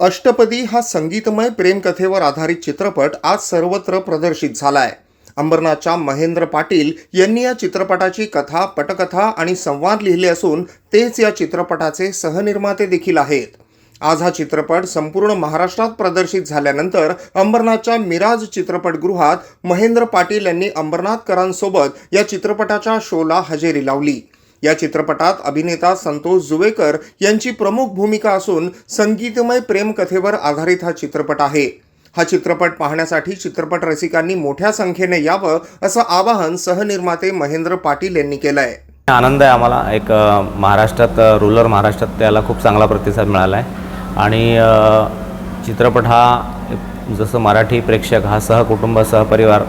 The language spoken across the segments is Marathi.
अष्टपदी हा संगीतमय प्रेमकथेवर आधारित चित्रपट आज सर्वत्र प्रदर्शित झाला आहे अंबरनाथच्या महेंद्र पाटील यांनी या चित्रपटाची कथा पटकथा आणि संवाद लिहिले असून तेच या चित्रपटाचे सहनिर्माते देखील आहेत. आज हा चित्रपट संपूर्ण महाराष्ट्रात प्रदर्शित झाल्यानंतर अंबरनाथच्या मिराज चित्रपटगृहात महेंद्र पाटील यांनी अंबरनाथकरांसोबत या चित्रपटाच्या शोला हजेरी लावली. या चित्रपटात अभिनेता संतोष जुवेकर यांची प्रमुख भूमिका असून संगीतमय प्रेमकथेवर आधारित हा चित्रपट आहे. हा चित्रपट पाहण्यासाठी चित्रपट रसिकांनी मोठ्या संख्येने यावं असं आवाहन सहनिर्माते महेंद्र पाटील यांनी केलंय. आनंद आहे आम्हाला. एक महाराष्ट्रात रुरल महाराष्ट्रात त्याला खूप चांगला प्रतिसाद मिळाला आहे आणि चित्रपट हा जसं मराठी प्रेक्षक हा सहकुटुंब सहपरिवार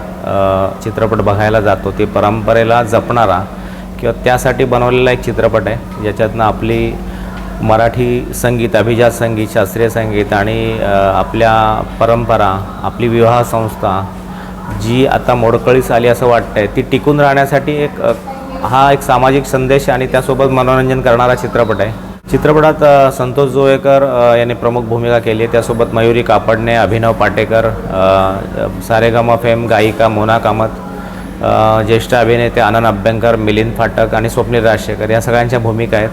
चित्रपट बघायला जातो. ते परंपरेला जपणारा किंवा त्यासाठी बनवलेला एक चित्रपट आहे. ज्याच्यातनं आपली मराठी संगीत अभिजात संगीत शास्त्रीय संगीत आणि आपल्या परंपरा आपली विवाह संस्था जी आता मोडकळीस आली असं वाटतंय ती टिकून राहण्यासाठी एक हा एक सामाजिक संदेश आणि त्यासोबत मनोरंजन करणारा चित्रपट आहे. चित्रपटात संतोष जोवेकर यांनी प्रमुख भूमिका केली आहे. त्यासोबत मयुरी कापडणे अभिनव पाटेकर अ, सारेगम फेम गायिका मोना कामत ज्येष्ठ अभिनेते आनंद अभ्यंकर मिलिंद फाटक आणि स्वप्नील राजशेखर या सगळ्यांच्या भूमिका आहेत.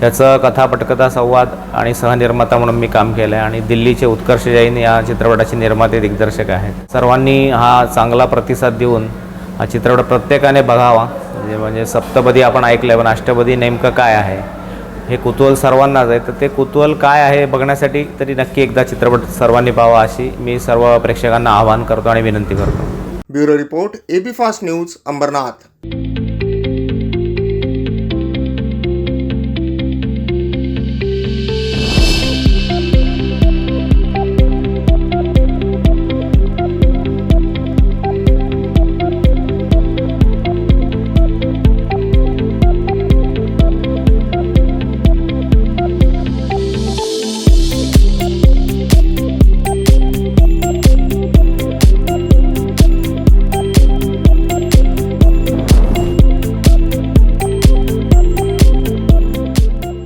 त्याचं कथा पटकथा संवाद आणि सहनिर्माता म्हणून मी काम केलं आहे आणि दिल्लीचे उत्कर्ष जैन या चित्रपटाचे निर्माते दिग्दर्शक आहेत. सर्वांनी हा चांगला प्रतिसाद देऊन हा चित्रपट प्रत्येकाने बघावा. म्हणजे म्हणजे सप्तपदी आपण ऐकलं पण अष्टपदी नेमकं काय आहे? हे कुतूहल सर्वांनाच आहे. तर ते कुतूहल काय आहे बघण्यासाठी तरी नक्की एकदा चित्रपट सर्वांनी पाहावा अशी मी सर्व प्रेक्षकांना आवाहन करतो आणि विनंती करतो. Bureau report AB fast news Ambarnath.